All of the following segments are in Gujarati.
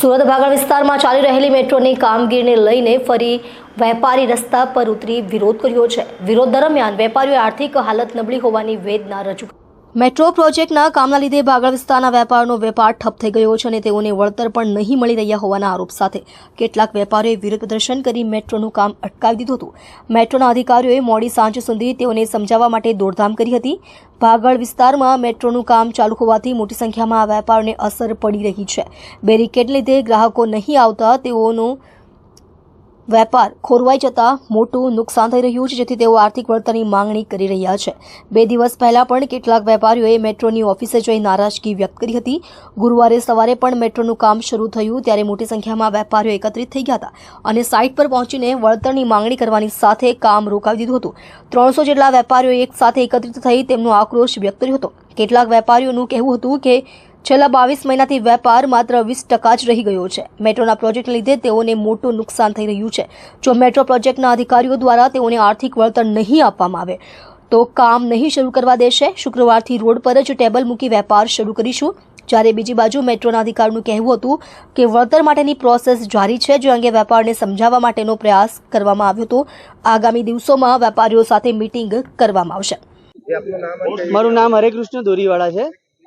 સુરત ભાગળ વિસ્તારમાં ચાલી રહેલી મેટ્રોની કામગીરીને લઈને ફરી વેપારી રસ્તા પર ઉતરી વિરોધ કર્યો છે. વિરોધ દરમિયાન વેપારીઓએ આર્થિક હાલત નબળી હોવાની વેદના રજૂ મેટ્રો પ્રોજેક્ટના કામના લીધે ભાગળ વિસ્તારના વેપારનો વેપાર ઠપ થઈ ગયો છે અને તેઓને વળતર પણ નહીં મળી રહ્યા હોવાના આરોપ સાથે કેટલાક વેપારીઓએ વિરોધ પ્રદર્શન કરી મેટ્રોનું કામ અટકાવી દીધું હતું. મેટ્રોના અધિકારીઓએ મોડી સાંજ સુધી તેઓને સમજાવવા માટે દોડધામ કરી હતી. ભાગળ વિસ્તારમાં મેટ્રોનું કામ ચાલુ હોવાથી મોટી સંખ્યામાં વેપારને અસર પડી રહી છે. બેરિકેડ લીધે ગ્રાહકો નહીં આવતા તેઓનું વેપાર ખોરવાઈ જતા મોટું નુકસાન થઈ રહ્યું છે, જેથી તેઓ આર્થિક વળતરની માંગણી કરી રહ્યા છે. બે દિવસ પહેલા પણ કેટલાક વેપારીઓએ મેટ્રોની ઓફિસે જઈ નારાજગી વ્યક્ત કરી હતી. ગુરુવારે સવારે પણ મેટ્રોનું કામ શરૂ થયું, ત્યારે મોટી સંખ્યામાં વેપારીઓ એકત્રિત થઈ ગયા હતા અને સાઇટ પર પહોંચીને વળતરની માંગણી કરવાની સાથે કામ રોકાવી દીધું હતું. ત્રણસો જેટલા વેપારીઓ એક સાથે એકત્રિત થઈ તેમનો આક્રોશ વ્યક્ત કર્યો હતો. કેટલાક વેપારીઓનું કહેવું હતું કે છેલ્લા બાવીસ મહિનાથી વેપાર માત્ર વીસ ટકા જ રહી ગયો છે. મેટ્રોના પ્રોજેક્ટને લીધે તેઓને મોટું નુકસાન થઈ રહ્યું છે. જો મેટ્રો પ્રોજેક્ટના અધિકારીઓ દ્વારા તેઓને આર્થિક વળતર નહીં આપવામાં આવે, તો કામ નહીં શરૂ કરવા દેશે. શુક્રવારથી રોડ પર જ ટેબલ મૂકી વેપાર શરૂ કરીશું. જ્યારે બીજી બાજુ મેટ્રોના અધિકારીનું કહેવું હતું કે વળતર માટેની પ્રોસેસ જારી છે, જે અંગે વેપારને સમજાવવા માટેનો પ્રયાસ કરવામાં આવ્યો હતો. આગામી દિવસોમાં વેપારીઓ સાથે મીટિંગ કરવામાં આવશે. મારું નામ હરે કૃષ્ણ દોરીવાળા છે.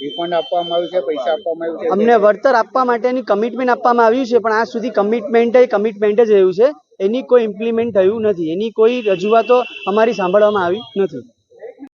રિફંડ આપવામાં આવ્યું છે, પૈસા આપવામાં આવ્યું છે. અમને વળતર આપવા માટેની કમિટમેન્ટ આપવામાં આવ્યું છે, પણ આજ સુધી કમિટમેન્ટ કમિટમેન્ટ જ રહ્યું છે. એની કોઈ ઇમ્પ્લિમેન્ટ થયું નથી. એની કોઈ રજૂઆતો અમારી સાંભળવામાં આવી નથી.